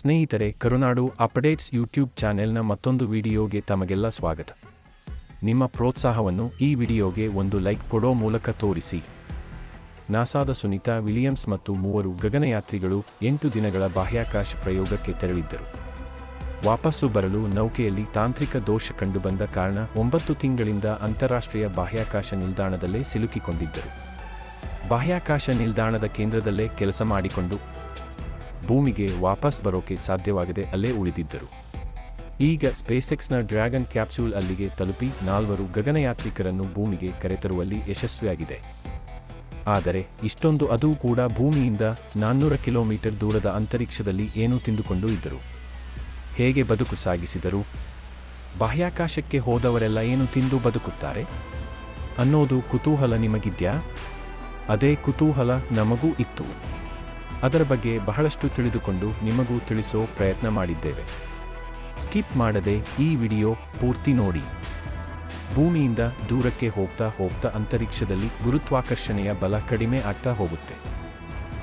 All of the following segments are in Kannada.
ಸ್ನೇಹಿತರೆ, ಕರುನಾಡು ಅಪ್ಡೇಟ್ಸ್ ಯೂಟ್ಯೂಬ್ ಚಾನೆಲ್ನ ಮತ್ತೊಂದು ವಿಡಿಯೋಗೆ ತಮಗೆಲ್ಲ ಸ್ವಾಗತ. ನಿಮ್ಮ ಪ್ರೋತ್ಸಾಹವನ್ನು ಈ ವಿಡಿಯೋಗೆ ಒಂದು ಲೈಕ್ ಕೊಡೋ ಮೂಲಕ ತೋರಿಸಿ. ನಾಸಾದ ಸುನೀತಾ, ವಿಲಿಯಮ್ಸ್ ಮತ್ತು ಮೂವರು ಗಗನಯಾತ್ರಿಗಳು ಎಂಟು ದಿನಗಳ ಬಾಹ್ಯಾಕಾಶ ಪ್ರಯೋಗಕ್ಕೆ ತೆರಳಿದ್ದರು. ವಾಪಸ್ಸು ಬರಲು ನೌಕೆಯಲ್ಲಿ ತಾಂತ್ರಿಕ ದೋಷ ಕಂಡುಬಂದ ಕಾರಣ ಒಂಬತ್ತು ತಿಂಗಳಿಂದ ಅಂತಾರಾಷ್ಟ್ರೀಯ ಬಾಹ್ಯಾಕಾಶ ನಿಲ್ದಾಣದಲ್ಲೇ ಸಿಲುಕಿಕೊಂಡಿದ್ದರು. ಬಾಹ್ಯಾಕಾಶ ನಿಲ್ದಾಣದ ಕೇಂದ್ರದಲ್ಲೇ ಕೆಲಸ ಮಾಡಿಕೊಂಡು ಭೂಮಿಗೆ ವಾಪಸ್ ಬರೋಕೆ ಸಾಧ್ಯವಾಗದೆ ಅಲ್ಲೇ ಉಳಿದಿದ್ದರು. ಈಗ ಸ್ಪೇಸೆಕ್ಸ್ನ ಡ್ರ್ಯಾಗನ್ ಕ್ಯಾಪ್ಸೂಲ್ ಅಲ್ಲಿಗೆ ತಲುಪಿ ನಾಲ್ವರು ಗಗನಯಾತ್ರಿಕರನ್ನು ಭೂಮಿಗೆ ಕರೆತರುವಲ್ಲಿ ಯಶಸ್ವಿಯಾಗಿದೆ. ಆದರೆ ಇಷ್ಟೊಂದು ಅದೂ ಕೂಡ ಭೂಮಿಯಿಂದ ನಾನ್ನೂರ ಕಿಲೋಮೀಟರ್ ದೂರದ ಅಂತರಿಕ್ಷದಲ್ಲಿ ಏನೂ ತಿಂದುಕೊಂಡು ಇದ್ದರು. ಹೇಗೆ ಬದುಕು ಸಾಗಿಸಿದರು? ಬಾಹ್ಯಾಕಾಶಕ್ಕೆ ಹೋದವರೆಲ್ಲ ಏನು ತಿಂದು ಬದುಕುತ್ತಾರೆ? ಅನ್ನೋದು ಕುತೂಹಲ ನಿಮಗಿದ್ಯಾ? ಅದೇ ಕುತೂಹಲ ನಮಗೂ ಇತ್ತು. ಅದರ ಬಗ್ಗೆ ಬಹಳಷ್ಟು ತಿಳಿದುಕೊಂಡು ನಿಮಗೂ ತಿಳಿಸೋ ಪ್ರಯತ್ನ ಮಾಡಿದ್ದೇವೆ. ಸ್ಕಿಪ್ ಮಾಡದೆ ಈ ವಿಡಿಯೋ ಪೂರ್ತಿ ನೋಡಿ. ಭೂಮಿಯಿಂದ ದೂರಕ್ಕೆ ಹೋಗ್ತಾ ಹೋಗ್ತಾ ಅಂತರಿಕ್ಷದಲ್ಲಿ ಗುರುತ್ವಾಕರ್ಷಣೆಯ ಬಲ ಕಡಿಮೆ ಆಗ್ತಾ ಹೋಗುತ್ತೆ.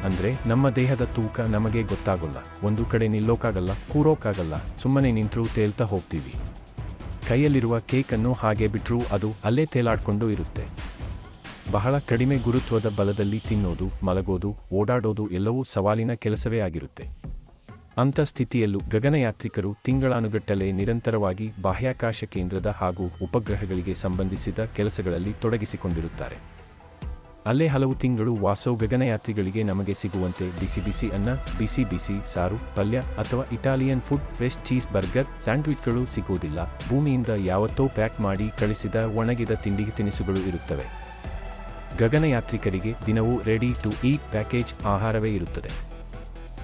ಅಂದ್ರೆ ನಮ್ಮ ದೇಹದ ತೂಕ ನಮಗೆ ಗೊತ್ತಾಗೋಲ್ಲ. ಒಂದು ಕಡೆ ನಿಲ್ಲೋಕ್ಕಾಗಲ್ಲ ಕೂರೋಕ್ಕಾಗಲ್ಲ ಸುಮ್ಮನೆ ನಿಂತರೂ ತೇಲ್ತಾ ಹೋಗ್ತೀವಿ. ಕೈಯಲ್ಲಿರುವ ಕೇಕನ್ನು ಹಾಗೆ ಬಿಟ್ಟರೂ ಅದು ಅಲ್ಲೇ ತೇಲಾಡ್ಕೊಂಡು ಇರುತ್ತೆ. ಬಹಳ ಕಡಿಮೆ ಗುರುತ್ವದ ಬಲದಲ್ಲಿ ತಿನ್ನೋದು, ಮಲಗೋದು, ಓಡಾಡೋದು ಎಲ್ಲವೂ ಸವಾಲಿನ ಕೆಲಸವೇ ಆಗಿರುತ್ತೆ. ಅಂಥ ಸ್ಥಿತಿಯಲ್ಲೂ ಗಗನಯಾತ್ರಿಕರು ತಿಂಗಳಾನುಗಟ್ಟಲೆ ನಿರಂತರವಾಗಿ ಬಾಹ್ಯಾಕಾಶ ಕೇಂದ್ರದ ಹಾಗೂ ಉಪಗ್ರಹಗಳಿಗೆ ಸಂಬಂಧಿಸಿದ ಕೆಲಸಗಳಲ್ಲಿ ತೊಡಗಿಸಿಕೊಂಡಿರುತ್ತಾರೆ. ಅಲ್ಲೇ ಹಲವು ತಿಂಗಳು ವಾಸೋ ಗಗನಯಾತ್ರಿಗಳಿಗೆ ನಮಗೆ ಸಿಗುವಂತೆ ಬಿಸಿ ಬಿಸಿ ಅನ್ನ, ಬಿಸಿ ಬಿಸಿ ಸಾರು, ಪಲ್ಯ ಅಥವಾ Italian food, fresh cheese, burger, ಸ್ಯಾಂಡ್ವಿಚ್ಗಳು ಸಿಗುವುದಿಲ್ಲ ಭೂಮಿಯಿಂದ ಯಾವತ್ತೋ ಪ್ಯಾಕ್ ಮಾಡಿ ಕಳಿಸಿದ ಒಣಗಿದ ತಿಂಡಿ ತಿನಿಸುಗಳು ಇರುತ್ತವೆ. ಗಗನಯಾತ್ರಿಕರಿಗೆ ದಿನವೂ ರೆಡಿ ಟು ಈಟ್ ಪ್ಯಾಕೇಜ್ ಆಹಾರವೇ ಇರುತ್ತದೆ.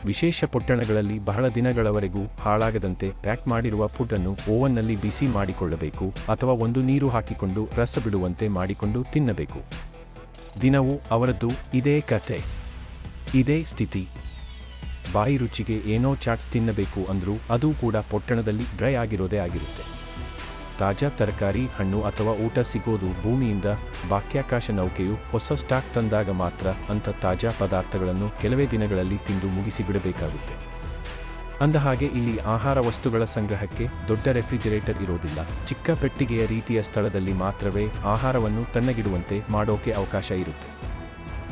ವಿಶೇಷ ಪೊಟ್ಟಣಗಳಲ್ಲಿ ಬಹಳ ದಿನಗಳವರೆಗೂ ಹಾಳಾಗದಂತೆ ಪ್ಯಾಕ್ ಮಾಡಿರುವ ಫುಡ್ ಅನ್ನು ಓವನ್ನಲ್ಲಿ ಬಿಸಿ ಮಾಡಿಕೊಳ್ಳಬೇಕು ಅಥವಾ ಒಂದು ನೀರು ಹಾಕಿಕೊಂಡು ರಸ ಬಿಡುವಂತೆ ಮಾಡಿಕೊಂಡು ತಿನ್ನಬೇಕು. ದಿನವೂ ಅವರದ್ದು ಇದೇ ಕಥೆ. ಇದೇ ಸ್ಥಿತಿ. ಬಾಯಿ ರುಚಿಗೆ ಏನೋ ಚಾಟ್ಸ್ ತಿನ್ನಬೇಕು ಅಂದರೂ ಅದು ಕೂಡ ಪೊಟ್ಟಣದಲ್ಲಿ ಡ್ರೈ ಆಗಿರೋದೇ ಆಗಿರುತ್ತೆ. ತಾಜಾ ತರಕಾರಿ, ಹಣ್ಣು ಅಥವಾ ಊಟ ಸಿಗೋದು ಭೂಮಿಯಿಂದ ಬಾಹ್ಯಾಕಾಶ ನೌಕೆಯು ಹೊಸ ಸ್ಟಾಕ್ ತಂದಾಗ ಮಾತ್ರ ಅಂಥ ತಾಜಾ ಪದಾರ್ಥಗಳನ್ನು ಕೆಲವೇ ದಿನಗಳಲ್ಲಿ ತಿಂದು ಮುಗಿಸಿಬಿಡಬೇಕಾಗುತ್ತೆ. ಅಂದಹಾಗೆ, ಇಲ್ಲಿ ಆಹಾರ ವಸ್ತುಗಳ ಸಂಗ್ರಹಕ್ಕೆ ದೊಡ್ಡ ರೆಫ್ರಿಜರೇಟರ್ ಇರೋದಿಲ್ಲ. ಚಿಕ್ಕ ಪೆಟ್ಟಿಗೆಯ ರೀತಿಯ ಸ್ಥಳದಲ್ಲಿ ಮಾತ್ರವೇ ಆಹಾರವನ್ನು ತಣ್ಣಗಿಡುವಂತೆ ಮಾಡೋಕೆ ಅವಕಾಶ ಇರುತ್ತೆ.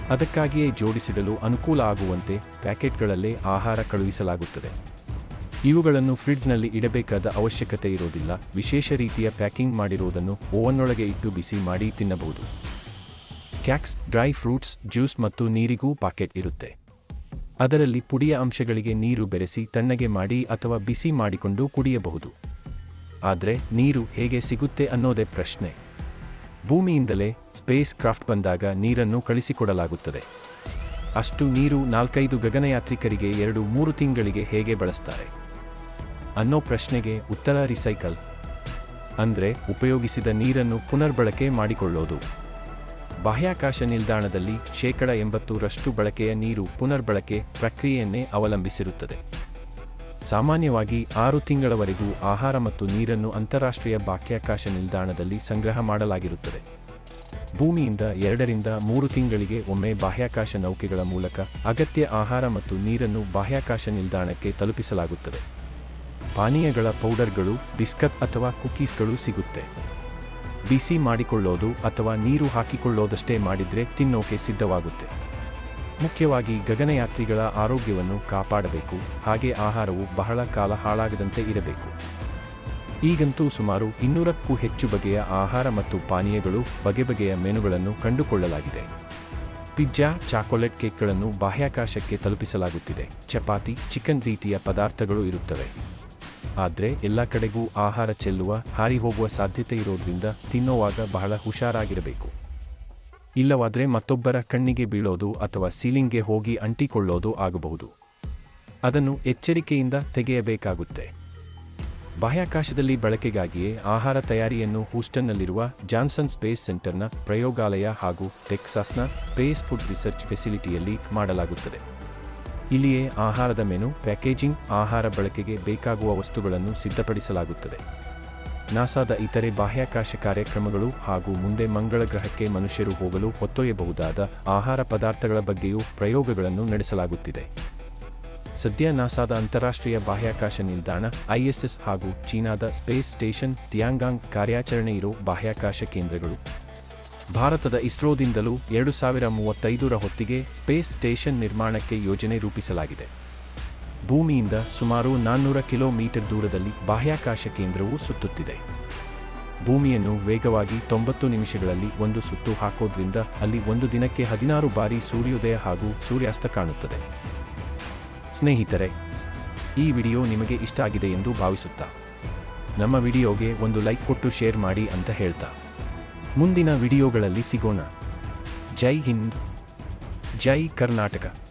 ಅದಕ್ಕಾಗಿಯೇ ಜೋಡಿಸಿಡಲು ಅನುಕೂಲ ಆಗುವಂತೆ ಪ್ಯಾಕೆಟ್ಗಳಲ್ಲೇ ಆಹಾರ ಕಳುಹಿಸಲಾಗುತ್ತದೆ. ಇವುಗಳನ್ನು ಫ್ರಿಡ್ಜ್ನಲ್ಲಿ ಇಡಬೇಕಾದ ಅವಶ್ಯಕತೆ ಇರೋದಿಲ್ಲ. ವಿಶೇಷ ರೀತಿಯ ಪ್ಯಾಕಿಂಗ್ ಮಾಡಿರುವುದನ್ನು ಓವನ್ನೊಳಗೆ ಇಟ್ಟು ಬಿಸಿ ಮಾಡಿ ತಿನ್ನಬಹುದು. ಸ್ಕ್ಯಾಕ್ಸ್, ಡ್ರೈ ಫ್ರೂಟ್ಸ್, ಜ್ಯೂಸ್ ಮತ್ತು ನೀರಿಗೂ ಪಾಕೆಟ್ ಇರುತ್ತೆ. ಅದರಲ್ಲಿ ಪುಡಿಯ ಅಂಶಗಳಿಗೆ ನೀರು ಬೆರೆಸಿ ತಣ್ಣಗೆ ಮಾಡಿ ಅಥವಾ ಬಿಸಿ ಮಾಡಿಕೊಂಡು ಕುಡಿಯಬಹುದು. ಆದರೆ ನೀರು ಹೇಗೆ ಸಿಗುತ್ತೆ ಅನ್ನೋದೇ ಪ್ರಶ್ನೆ. ಭೂಮಿಯಿಂದಲೇ ಸ್ಪೇಸ್ ಕ್ರಾಫ್ಟ್ ಬಂದಾಗ ನೀರನ್ನು ಕಳಿಸಿಕೊಡಲಾಗುತ್ತದೆ. ಅಷ್ಟು ನೀರು ನಾಲ್ಕೈದು ಗಗನಯಾತ್ರಿಕರಿಗೆ ಎರಡು ಮೂರು ತಿಂಗಳಿಗೆ ಹೇಗೆ ಬಳಸ್ತಾರೆ? ಅನ್ನೋ ಪ್ರಶ್ನೆಗೆ ಉತ್ತರ ರಿಸೈಕಲ್. ಅಂದರೆ ಉಪಯೋಗಿಸಿದ ನೀರನ್ನು ಪುನರ್ಬಳಕೆ ಮಾಡಿಕೊಳ್ಳೋದು. ಬಾಹ್ಯಾಕಾಶ ನಿಲ್ದಾಣದಲ್ಲಿ ಶೇಕಡ ಎಂಬತ್ತರಷ್ಟು ಬಳಕೆಯ ನೀರು ಪುನರ್ಬಳಕೆ ಪ್ರಕ್ರಿಯೆಯನ್ನೇ ಅವಲಂಬಿಸಿರುತ್ತದೆ. ಸಾಮಾನ್ಯವಾಗಿ ಆರು ತಿಂಗಳವರೆಗೂ ಆಹಾರ ಮತ್ತು ನೀರನ್ನು ಅಂತಾರಾಷ್ಟ್ರೀಯ ಬಾಹ್ಯಾಕಾಶ ನಿಲ್ದಾಣದಲ್ಲಿ ಸಂಗ್ರಹ ಮಾಡಲಾಗಿರುತ್ತದೆ. ಭೂಮಿಯಿಂದ ಎರಡರಿಂದ ಮೂರು ತಿಂಗಳಿಗೆ ಒಮ್ಮೆ ಬಾಹ್ಯಾಕಾಶ ನೌಕೆಗಳ ಮೂಲಕ ಅಗತ್ಯ ಆಹಾರ ಮತ್ತು ನೀರನ್ನು ಬಾಹ್ಯಾಕಾಶ ನಿಲ್ದಾಣಕ್ಕೆ ತಲುಪಿಸಲಾಗುತ್ತದೆ. ಪಾನೀಯಗಳ ಪೌಡರ್ಗಳು, ಬಿಸ್ಕತ್ ಅಥವಾ ಕುಕೀಸ್ಗಳು ಸಿಗುತ್ತೆ. ಬಿಸಿ ಮಾಡಿಕೊಳ್ಳೋದು ಅಥವಾ ನೀರು ಹಾಕಿಕೊಳ್ಳೋದಷ್ಟೇ ಮಾಡಿದರೆ ತಿನ್ನೋಕೆ ಸಿದ್ಧವಾಗುತ್ತೆ. ಮುಖ್ಯವಾಗಿ ಗಗನಯಾತ್ರಿಗಳ ಆರೋಗ್ಯವನ್ನು ಕಾಪಾಡಬೇಕು, ಹಾಗೆ ಆಹಾರವು ಬಹಳ ಕಾಲ ಹಾಳಾಗದಂತೆ ಇರಬೇಕು. ಈಗಂತೂ ಸುಮಾರು ಇನ್ನೂರಕ್ಕೂ ಹೆಚ್ಚು ಬಗೆಯ ಆಹಾರ ಮತ್ತು ಪಾನೀಯಗಳು ಬಗೆ ಬಗೆಯ ಮೆನುಗಳನ್ನು ಕಂಡುಕೊಳ್ಳಲಾಗಿದೆ. ಪಿಜ್ಜಾ, ಚಾಕೊಲೇಟ್ ಕೇಕ್ಗಳನ್ನು ಬಾಹ್ಯಾಕಾಶಕ್ಕೆ ತಲುಪಿಸಲಾಗುತ್ತಿದೆ. ಚಪಾತಿ, ಚಿಕನ್ ರೀತಿಯ ಪದಾರ್ಥಗಳು ಇರುತ್ತವೆ. ಆದರೆ ಎಲ್ಲ ಕಡೆಗೂ ಆಹಾರ ಚೆಲ್ಲುವ ಹಾರಿ ಹೋಗುವ ಸಾಧ್ಯತೆ ಇರೋದ್ರಿಂದ ತಿನ್ನೋವಾಗ ಬಹಳ ಹುಷಾರಾಗಿರಬೇಕು. ಇಲ್ಲವಾದರೆ ಮತ್ತೊಬ್ಬರ ಕಣ್ಣಿಗೆ ಬೀಳೋದು ಅಥವಾ ಸೀಲಿಂಗ್ಗೆ ಹೋಗಿ ಅಂಟಿಕೊಳ್ಳೋದು ಆಗಬಹುದು. ಅದನ್ನು ಎಚ್ಚರಿಕೆಯಿಂದ ತೆಗೆಯಬೇಕಾಗುತ್ತೆ. ಬಾಹ್ಯಾಕಾಶದಲ್ಲಿ ಬಳಕೆಗಾಗಿಯೇ ಆಹಾರ ತಯಾರಿಯನ್ನು ಹೂಸ್ಟನ್ನಲ್ಲಿರುವ ಜಾನ್ಸನ್ ಸ್ಪೇಸ್ ಸೆಂಟರ್ನ ಪ್ರಯೋಗಾಲಯ ಹಾಗೂ ಟೆಕ್ಸಾಸ್ನ ಸ್ಪೇಸ್ ಫುಡ್ ರಿಸರ್ಚ್ ಫೆಸಿಲಿಟಿಯಲ್ಲಿ ಮಾಡಲಾಗುತ್ತದೆ. ಇಲ್ಲಿಯೇ ಆಹಾರದ ಮೆನು, ಪ್ಯಾಕೇಜಿಂಗ್, ಆಹಾರ ಬಳಕೆಗೆ ಬೇಕಾಗುವ ವಸ್ತುಗಳನ್ನು ಸಿದ್ಧಪಡಿಸಲಾಗುತ್ತದೆ. ನಾಸಾದ ಇತರೆ ಬಾಹ್ಯಾಕಾಶ ಕಾರ್ಯಕ್ರಮಗಳು ಹಾಗೂ ಮುಂದೆ ಮಂಗಳ ಗ್ರಹಕ್ಕೆ ಮನುಷ್ಯರು ಹೋಗಲು ಹೊತ್ತೊಯ್ಯಬಹುದಾದ ಆಹಾರ ಪದಾರ್ಥಗಳ ಬಗ್ಗೆಯೂ ಪ್ರಯೋಗಗಳನ್ನು ನಡೆಸಲಾಗುತ್ತಿದೆ. ಸದ್ಯ ನಾಸಾದ ಅಂತಾರಾಷ್ಟ್ರೀಯ ಬಾಹ್ಯಾಕಾಶ ನಿಲ್ದಾಣ ಐಎಸ್ಎಸ್ ಹಾಗೂ ಚೀನಾದ ಸ್ಪೇಸ್ ಸ್ಟೇಷನ್ ತಿಯಾಂಗಾಂಗ್ ಕಾರ್ಯಾಚರಣೆ ಇರೋ ಬಾಹ್ಯಾಕಾಶ ಕೇಂದ್ರಗಳು. ಭಾರತದ ಇಸ್ರೋದಿಂದಲೂ ಎರಡು ಸಾವಿರ ಮೂವತ್ತೈದರ ಹೊತ್ತಿಗೆ ಸ್ಪೇಸ್ ಸ್ಟೇಷನ್ ನಿರ್ಮಾಣಕ್ಕೆ ಯೋಜನೆ ರೂಪಿಸಲಾಗಿದೆ. ಭೂಮಿಯಿಂದ ಸುಮಾರು ನಾನ್ನೂರ ಕಿಲೋಮೀಟರ್ ದೂರದಲ್ಲಿ ಬಾಹ್ಯಾಕಾಶ ಕೇಂದ್ರವು ಸುತ್ತುತ್ತಿದೆ. ಭೂಮಿಯನ್ನು ವೇಗವಾಗಿ ತೊಂಬತ್ತು ನಿಮಿಷಗಳಲ್ಲಿ ಒಂದು ಸುತ್ತು ಹಾಕೋದ್ರಿಂದ ಅಲ್ಲಿ ಒಂದು ದಿನಕ್ಕೆ ಹದಿನಾರು ಬಾರಿ ಸೂರ್ಯೋದಯ ಹಾಗೂ ಸೂರ್ಯಾಸ್ತ ಕಾಣುತ್ತದೆ. ಸ್ನೇಹಿತರೆ, ಈ ವಿಡಿಯೋ ನಿಮಗೆ ಇಷ್ಟ ಆಗಿದೆ ಎಂದು ಭಾವಿಸುತ್ತಾ. ನಮ್ಮ ವಿಡಿಯೋಗೆ ಒಂದು ಲೈಕ್ ಕೊಟ್ಟು ಶೇರ್ ಮಾಡಿ ಅಂತ ಹೇಳ್ತಾ. ಮುಂದಿನ ವಿಡಿಯೋಗಳಲ್ಲಿ ಸಿಗೋಣ. ಜೈ ಹಿಂದ್. ಜೈ ಕರ್ನಾಟಕ.